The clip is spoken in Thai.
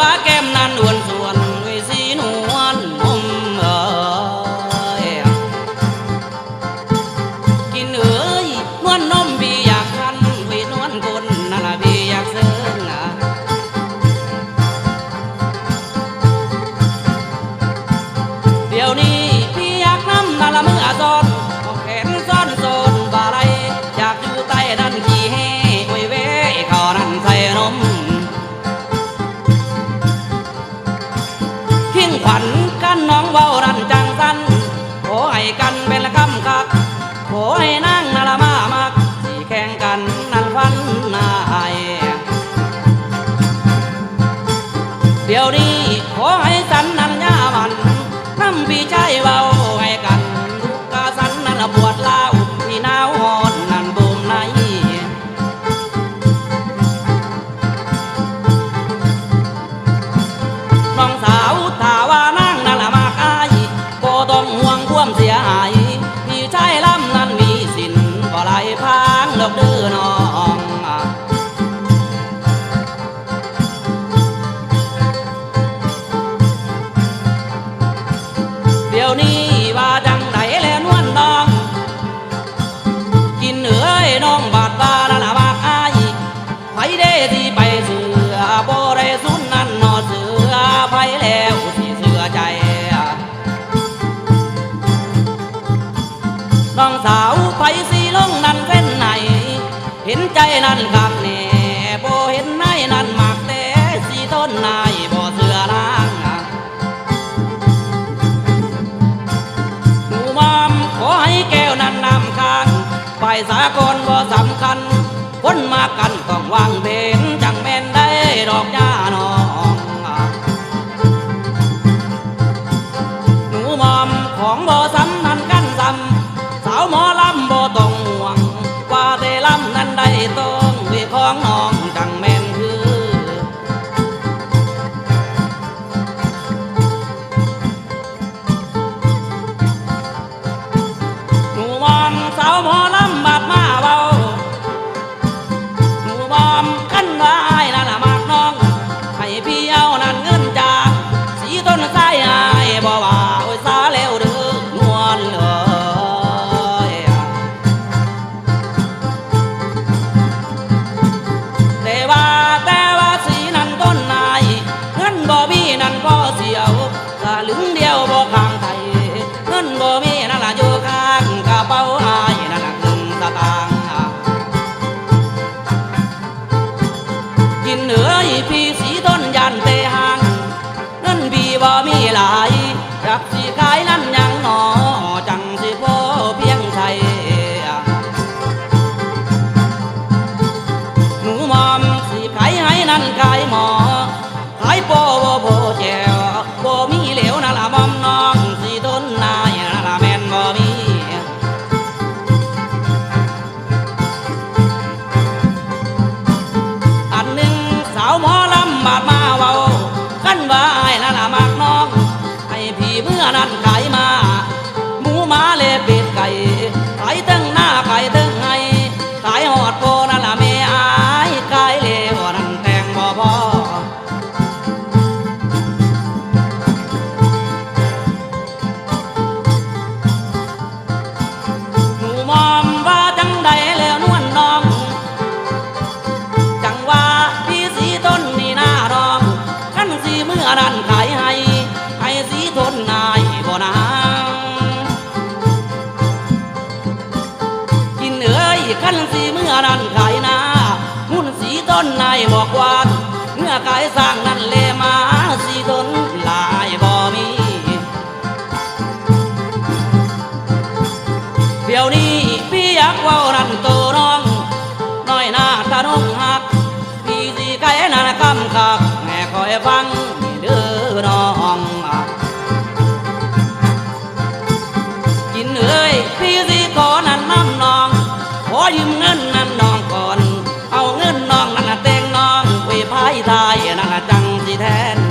বাকে เดี๋ยวนี้ขอให้สันนันญามันทำพี่ชายเบาให้กันทุกกาสันนั้นปวดเล่าวที่หนาวหอนนั่นบุมในน้องสาวถาว่านั่งนั่นละมากอายก็ต้องห่วงความเสียหาย น้องสาวไปสีลงนั่นเป็นไหน เห็นใจนั่นกักแน่โบเห็นนายนั่นมักแต่สีต้นนายบ่เสือลางหมูมอมขอให้แก้วนั่นนำค้างไปสากลบ่สำคัญคนมากันต้องวางเบง หน้ามากน้อง บอกว่าเมื่อกายสร้างนั้นเลมาสีดนลายบ่มี เดี๋ยวนี้พี่อยากว่ารันโตน้อง น้อยหน้าตาน้องหัก พี่สีไก่นั่นคำขักแม่คอยฟังเดือน้องกินเอ้ยพี่สีขอนั้นน้ำนอง ขอยืมเงินายนั่งจังสิแทน